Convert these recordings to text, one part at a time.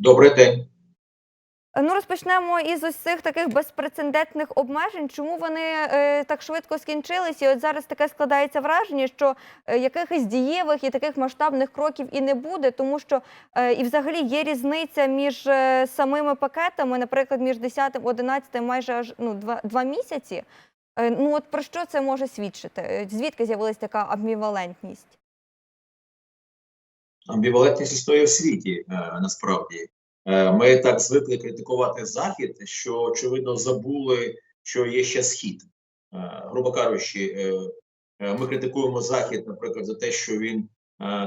Добрий день. Ну, розпочнемо із ось цих таких безпрецедентних обмежень. Чому вони е, так швидко скінчились? І от зараз таке складається враження, що е, якихось дієвих і таких масштабних кроків і не буде, тому що е, і взагалі є різниця між е, самими пакетами, наприклад, між 10, 11, майже аж ну, два, два місяці. Е, ну от про що це може свідчити? Е, Звідки з'явилася така амбівалентність? Амбівалентність існує в світі е, насправді. Е, Ми так звикли критикувати Захід, що очевидно забули, що є ще схід. Е, Грубо кажучи, ми критикуємо Захід, наприклад, за те, що він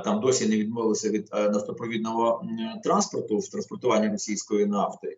там досі не відмовився від нафтопровідного транспорту в транспортуванні російської нафти.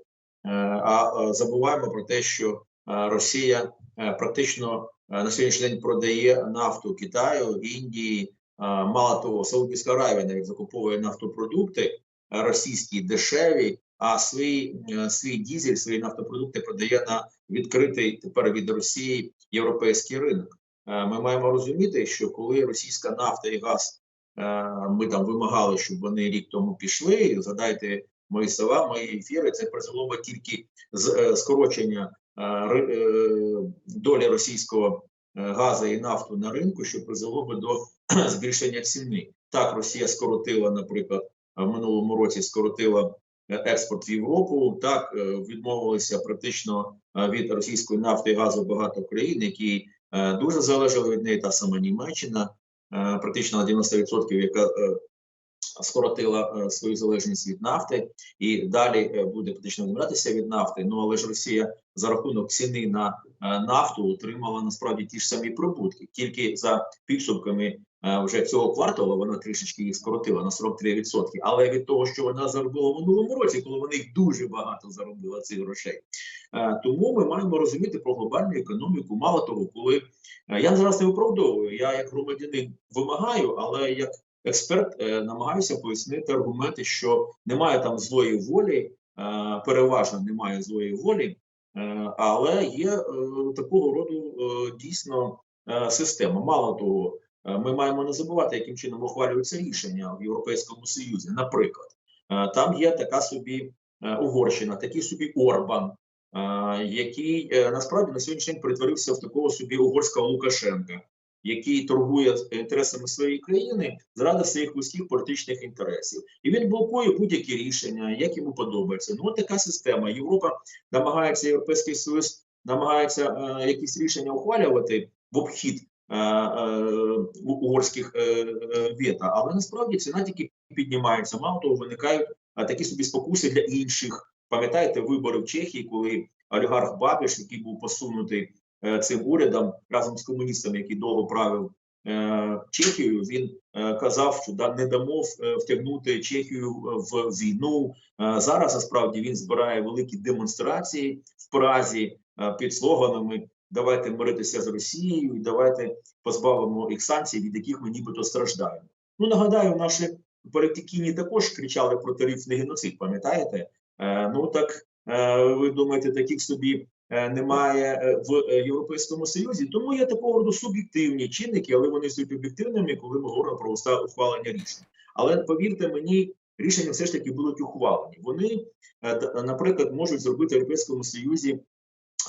А забуваємо про те, що Росія практично на сьогоднішній день продає нафту Китаю, Індії. Мало того, Саудівська Аравія закуповує нафтопродукти російські дешеві, а свій, е, свій дізель, свої нафтопродукти продає на відкритий тепер від Росії європейський ринок. Е, Ми маємо розуміти, що коли російська нафта і газ е, ми там вимагали, щоб вони рік тому пішли. Згадайте мої слова, мої ефіри. Це призвело тільки з е, скорочення е, е, долі російського е, газу і нафту на ринку, що призвело би до збільшення ціни. Так, Росія скоротила, наприклад, в минулому році скоротила е, експорт в Європу. Так е, відмовилися практично е, від російської нафти і газу багато країн, які е, дуже залежали від неї, та сама Німеччина, е, практично на 90%, яка е, скоротила е, свою залежність від нафти і далі е, буде практично відмовлятися від нафти. Ну але ж Росія за рахунок ціни на е, нафту отримала насправді ті ж самі прибутки. Тільки за підсумками вже цього кварталу вона трішечки їх скоротила на 43%. Але від того, що вона заробила в минулому році, коли вони їх дуже багато заробила цих грошей. Тому ми маємо розуміти про глобальну економіку. Мало того, коли я зараз не виправдовую, я як громадянин вимагаю, але як експерт е, намагаюся пояснити аргументи, що немає там злої волі, е, переважно немає злої волі. Е, Але є е, такого роду дійсно система. Мало того, ми маємо не забувати, яким чином ухвалюються рішення в Європейському Союзі. Наприклад, там є така собі Угорщина, такий собі Орбан, який насправді на сьогоднішній день перетворився в такого собі угорського Лукашенка, який торгує інтересами своєї країни заради своїх вузьких політичних інтересів, і він блокує будь-які рішення, як йому подобається. Ну от така система. Європа намагається, європейський союз намагається е, якісь рішення ухвалювати в обхід е, е, угорських е, е, вето, але насправді ціна тільки піднімається. Мало того, виникають е, такі собі спокуси для інших. Пам'ятаєте вибори в Чехії, коли олігарх Бабіш, який був посунутий е, цим урядом разом з комуністами, який довго правив е, Чехією, він е, казав, що не дамо е, втягнути Чехію в війну. Е, зараз насправді він збирає великі демонстрації в Празі е, під слоганами Давайте миритися з Росією, і давайте позбавимо їх санкцій, від яких ми нібито страждаємо. Ну нагадаю, наші перетекіні також кричали про тарифний геноцид. Пам'ятаєте? Е, ну так е, ви думаєте, таких собі е, немає е, в е, Європейському Союзі. Тому є такого роду суб'єктивні чинники, але вони стають об'єктивними, коли ми говоримо про ухвалення рішень. Але повірте мені, рішення все ж таки будуть ухвалені. Вони, е, наприклад, можуть зробити в Європейському Союзі.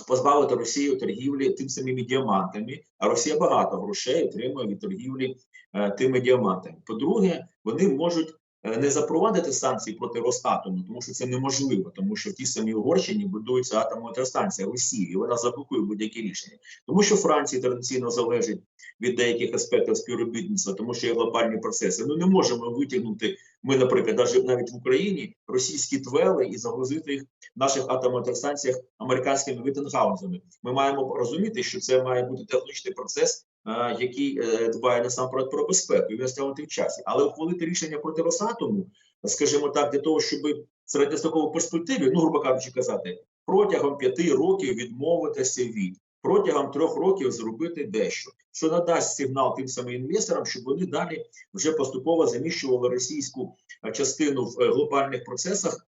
Позбавити Росію торгівлі тим самими діамантами, а Росія багато грошей отримує від торгівлі е, тими діамантами. По-друге, вони можуть е, не запровадити санкції проти Росатому, тому що це неможливо, тому що в тій самій Угорщині будується атомна електростанція Росії, і вона заблокує будь-які рішення. Тому що Франція традиційно залежить від деяких аспектів співробітництва, тому що є глобальні процеси. Ну не можемо витягнути. Ми, наприклад, навіть в Україні російські твели і загрузити їх в наших атомних електростанціях американськими витенгаузами. Ми маємо розуміти, що це має бути технологічний процес, е, який е, дбає насамперед про безпеку і він стягнути в часі. Але ухвалити рішення проти Росатому, скажімо так, для того, щоб в середньостроковій перспективі, ну грубо кажучи, казати, протягом п'яти років відмовитися від. Протягом трьох років зробити дещо, що надасть сигнал тим самим інвесторам, щоб вони далі вже поступово заміщували російську е, частину в е, глобальних процесах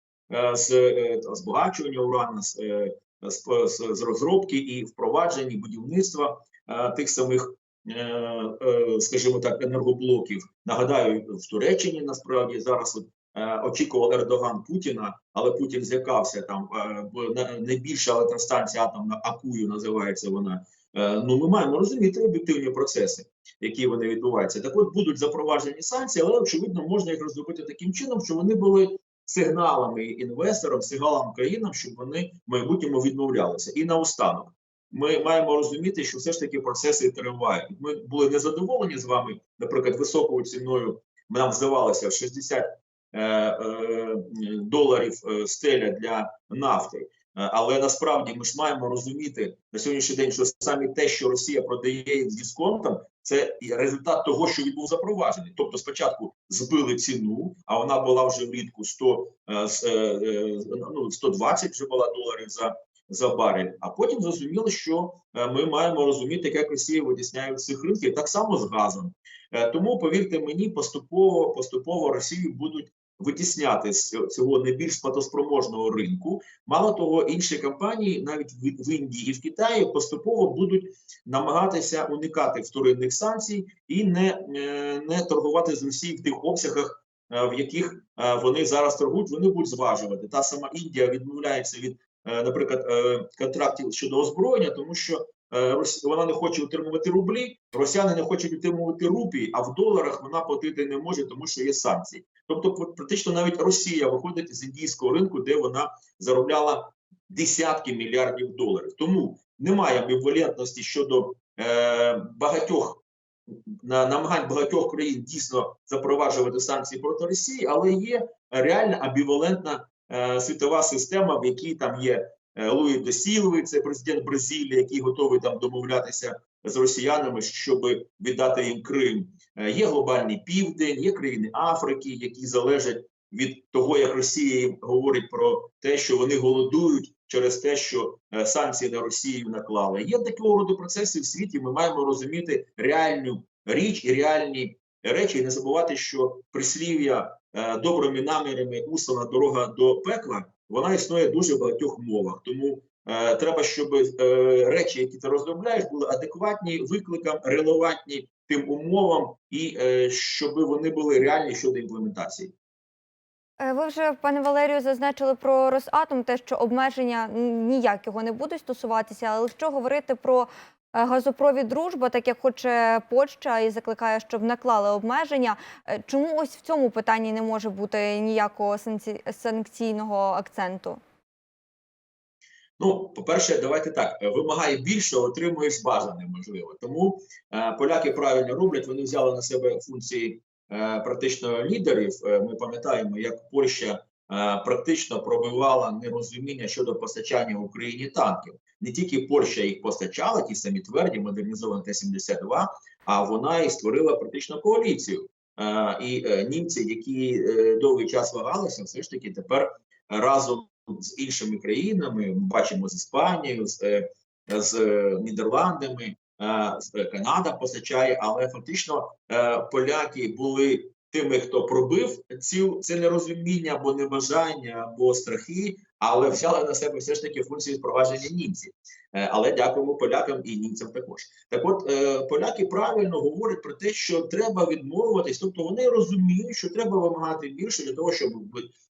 з збагачування урану, з, розробки і впровадження будівництва тих самих, скажімо так, енергоблоків. Нагадаю, в Туреччині насправді зараз е, очікував Ердоган Путіна, але Путін злякався там е, найбільша електростанція атомна Акую називається вона. Е, Ну, ми маємо розуміти об'єктивні процеси, які вони відбуваються. Так от будуть запроваджені санкції, але очевидно можна їх розробити таким чином, що вони були сигналами інвесторам, сигналам країнам, щоб вони в майбутньому відмовлялися. І наостанок ми маємо розуміти, що все ж таки процеси тривають. Ми були незадоволені з вами, наприклад, високою ціною. Нам здавалося 60 е, е, доларів е, стеля для нафти. Е, Але насправді ми ж маємо розуміти на сьогоднішній день, що саме те, що Росія продає з дисконтом, це результат того, що він був запроваджений. Тобто, спочатку збили ціну, а вона була вже влітку 100, е, з, е, е, ну, 120 вже була доларів за, за барель. А потім зрозуміли, що е, ми маємо розуміти, як Росія витісняє цих ринків, так само з газом. Е, Тому повірте мені, поступово поступово Росію будуть витісняти з цього найбільш платоспроможного ринку. Мало того, інші компанії, навіть в, Індії і в Китаї, поступово будуть намагатися уникати вторинних санкцій і не, е, не торгувати з Росією в тих обсягах, в яких вони зараз торгують. Вони будуть зважувати. Та сама Індія відмовляється від, наприклад, е, контрактів щодо озброєння, тому що е, вона не хоче утримувати рублі, росіяни не хочуть утримувати рупії, а в доларах вона платити не може, тому що є санкції. Тобто, практично навіть Росія виходить з індійського ринку, де вона заробляла десятки мільярдів доларів. Тому немає амбівалентності щодо е, багатьох на намагань багатьох країн дійсно запроваджувати санкції проти Росії, але є реальна амбівалентна е, світова система, в якій там є е, Луї Досіловий, це президент Бразилії, який готовий там домовлятися з росіянами, щоб віддати їм Крим. Е, Є глобальний південь, є країни Африки, які залежать від того, як Росія говорить про те, що вони голодують через те, що е, санкції на Росію наклали. Є такого роду процеси в світі. Ми маємо розуміти реальну річ і реальні речі, і не забувати, що прислів'я е, добрими намірами услана дорога до пекла вона існує в дуже багатьох мовах. Тому е, треба, щоб е, речі, які ти розробляєш, були адекватні викликам, релевантні тим умовам, і е, щоб вони були реальні щодо імплементації. Е, Ви вже, пане Валерію, зазначили про Росатом, те, що обмеження ніяк його не будуть стосуватися. Але що говорити про е, газопровід дружба, так як хоче Польща і закликає, щоб наклали обмеження. Е, Чому ось в цьому питанні не може бути ніякого санкційного акценту? Ну, по-перше, давайте так: е, вимагає більше, отримуєш бажане, можливо. Тому е, поляки правильно роблять. Вони взяли на себе функції е, практично лідерів. Е, ми пам'ятаємо, як Польща е, практично пробивала нерозуміння щодо постачання Україні танків. Не тільки Польща їх постачала, ті самі тверді, модернізовані Т-72, а вона і створила практично коаліцію. Е, і е, німці, які е, довгий час вагалися, все ж таки тепер разом з іншими країнами, ми бачимо з Іспанією, з, е, з е, Нідерландами, е, е, Канада постачає, але фактично е, поляки були тими, хто пробив цю це нерозуміння або небажання, або страхи, але взяли на себе все ж таки функції впровадження німців. Е, Але дякуємо полякам і німцям також. Так, от е, поляки правильно говорять про те, що треба відмовитись, тобто вони розуміють, що треба вимагати більше для того, щоб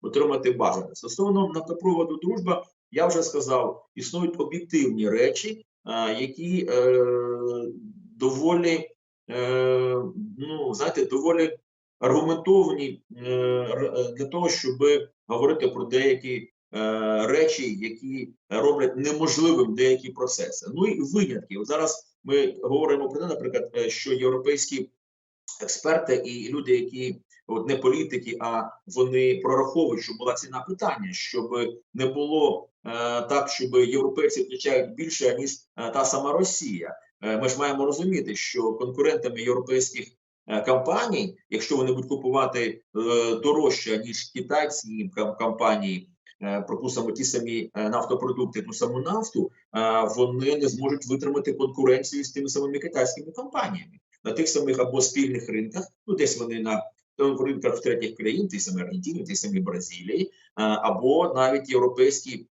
отримати бажане. Стосовно нафтопроводу дружба, я вже сказав, існують об'єктивні речі, е, які доволі, ну знаєте, доволі аргументовані е, е, для того, щоб говорити про деякі е, речі, які роблять неможливим деякі процеси. Ну і винятки. Зараз ми говоримо про те, наприклад, що європейські експерти і люди, які от не політики, а вони прораховують, що була ціна питання, щоб не було так, щоб європейці втрачають більше ніж та сама Росія. Ми ж маємо розуміти, що конкурентами європейських компаній, якщо вони будуть купувати е, дорожче ніж китайські компанії, е, припустимо, ті самі е, нафтопродукти, ту саму нафту, е, вони не зможуть витримати конкуренцію з тими самими китайськими компаніями. На тих самих або спільних ринках, ну десь вони на в ринках в третіх країн, ті самі Аргентини, ті самі Бразилії, е, або навіть європейські е,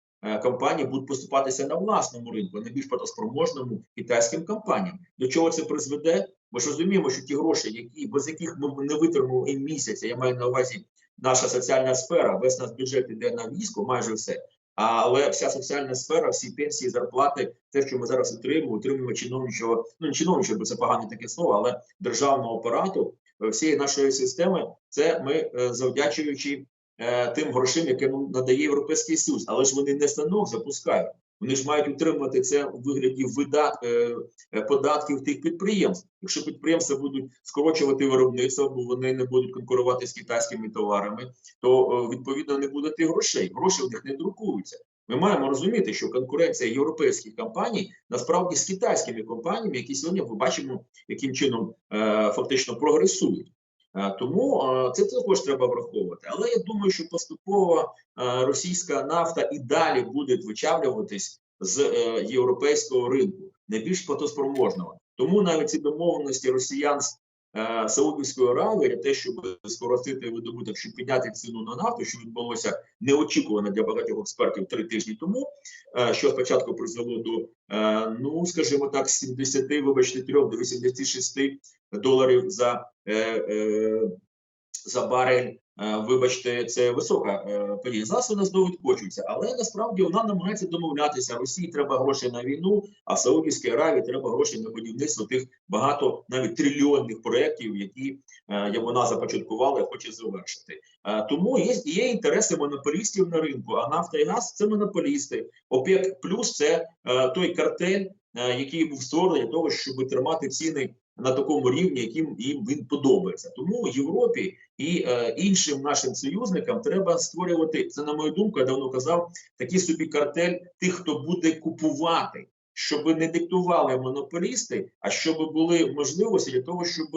компанії будуть поступатися на власному ринку, найбільш платоспроможному китайським компаніям. До чого це призведе? Ми ж розуміємо, що ті гроші, які без яких ми не витримали і місяця, я маю на увазі наша соціальна сфера, весь наш бюджет іде на військо, майже все. Але вся соціальна сфера, всі пенсії, зарплати, те, що ми зараз отримуємо, отримуємо чиновничого, ну не чиновничого, бо це погане таке слово, але державного апарату е, всієї нашої системи, це ми е, завдячуючи е, тим грошим, нам надає Європейський Союз. Але ж вони не станок запускають. Вони ж мають утримувати це у вигляді видат, е, е, податків тих підприємств. Якщо підприємства будуть скорочувати виробництво, бо вони не будуть конкурувати з китайськими товарами, то е, відповідно не буде тих грошей. Гроші в них не друкуються. Ми маємо розуміти, що конкуренція європейських компаній насправді з китайськими компаніями, які сьогодні ми бачимо, яким чином е, фактично прогресують. Е, Тому е, це також треба враховувати. Але я думаю, що поступово е, російська нафта і далі буде вичавлюватись з європейського ринку, найбільш платоспроможного. Тому навіть ці домовленості росіян з е, Аравії те, щоб скоротити видобуток, щоб підняти ціну на нафту, що відбулося неочікувано для багатьох експертів три тижні тому, е, що спочатку призвело до, е, ну скажімо так, з 70, вибачте, 3 до 86 доларів за, за барель. Вибачте, це висока е, подія. Зараз знову відкочується, але насправді вона намагається домовлятися. Росії треба гроші на війну, а Саудівській Аравії треба гроші на будівництво тих багато навіть трильйонних проєктів, які е, вона започаткувала хоче завершити. Е, тому є, є інтереси монополістів на ринку. А нафта і газ це монополісти. ОПЕК плюс це той картель, який був створений для того, щоб тримати ціни на такому рівні, яким їм він подобається. Тому Європі і е, іншим нашим союзникам треба створювати це. На мою думку, я давно казав, такий собі картель тих, хто буде купувати, щоб не диктували монополісти, а щоб були можливості для того, щоб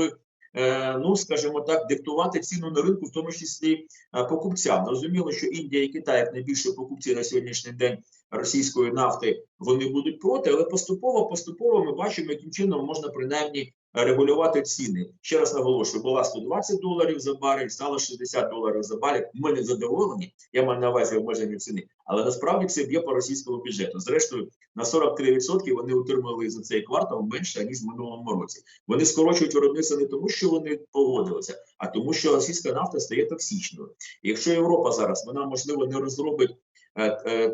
е, ну скажімо так, диктувати ціну на ринку, в тому числі е, покупцям. Зрозуміло, що Індія і Китай, як найбільші покупці на сьогоднішній день російської нафти, вони будуть проти, але поступово, поступово ми бачимо, яким чином можна принаймні регулювати ціни. Ще раз наголошую, була 120 доларів за барель, стало 60 доларів за барель. Ми не задоволені. Я маю на увазі обмеження ціни, але насправді це б'є по російському бюджету. Зрештою, на 43% вони отримали за цей квартал менше ніж в минулому році. Вони скорочують виробництво не тому, що вони погодилися, а тому, що російська нафта стає токсичною. Якщо Європа зараз вона можливо не розробить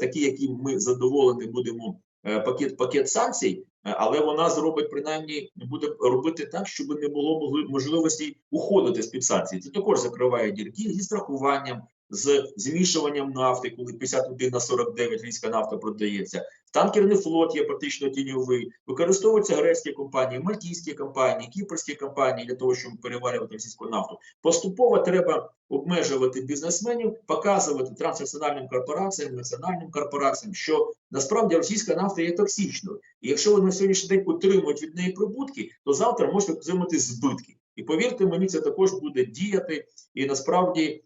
такі, які ми задоволені будемо. е, Пакет пакет санкцій, е, але вона зробить принаймні буде робити так, щоб не було можливості уходити з під санкцій. Це також закриває дірки зі страхуванням, з змішуванням нафти, коли 51 на 49 різька нафта продається. Танкерний флот є практично тіньовий. Використовуються грецькі компанії, мальтійські компанії, кіпрські компанії для того, щоб переварювати російську нафту. Поступово треба обмежувати бізнесменів, показувати транснаціональним корпораціям, національним корпораціям, що насправді російська нафта є токсичною. І якщо вони на сьогоднішній день отримують від неї прибутки, то завтра можуть отримати збитки. І повірте мені, це також буде діяти, і насправді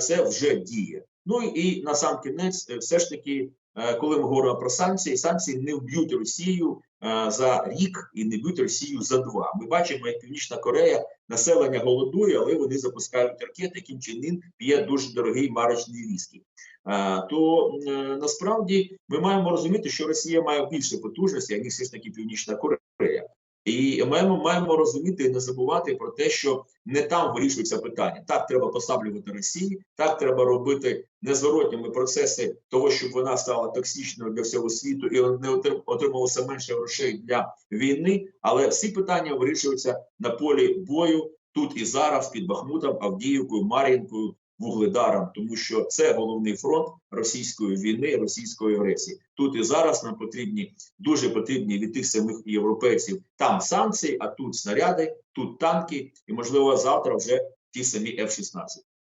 це вже діє. Ну і на сам кінець, е, все ж таки, е, коли ми говоримо про санкції, санкції не вб'ють Росію е, за рік і не б'ють Росію за два. Ми бачимо, як Північна Корея населення голодує, але вони запускають ракети, Кім Чен п'є дуже дорогий марочний віскі. Е, То е, насправді ми маємо розуміти, що Росія має більше потужності, аніж все ж таки Північна Корея. І маємо, маємо розуміти і не забувати про те, що не там вирішується питання. Так треба послаблювати Росії, так треба робити незворотніми процеси того, щоб вона стала токсичною для всього світу і не отрим- отримувалося менше грошей для війни. Але всі питання вирішуються на полі бою тут і зараз під Бахмутом, Авдіївкою, Мар'їнкою, Вугледаром, тому що це головний фронт російської війни, російської агресії. Тут і зараз нам потрібні дуже потрібні від тих самих європейців там санкції, а тут снаряди, тут танки, і можливо завтра вже ті самі F-16.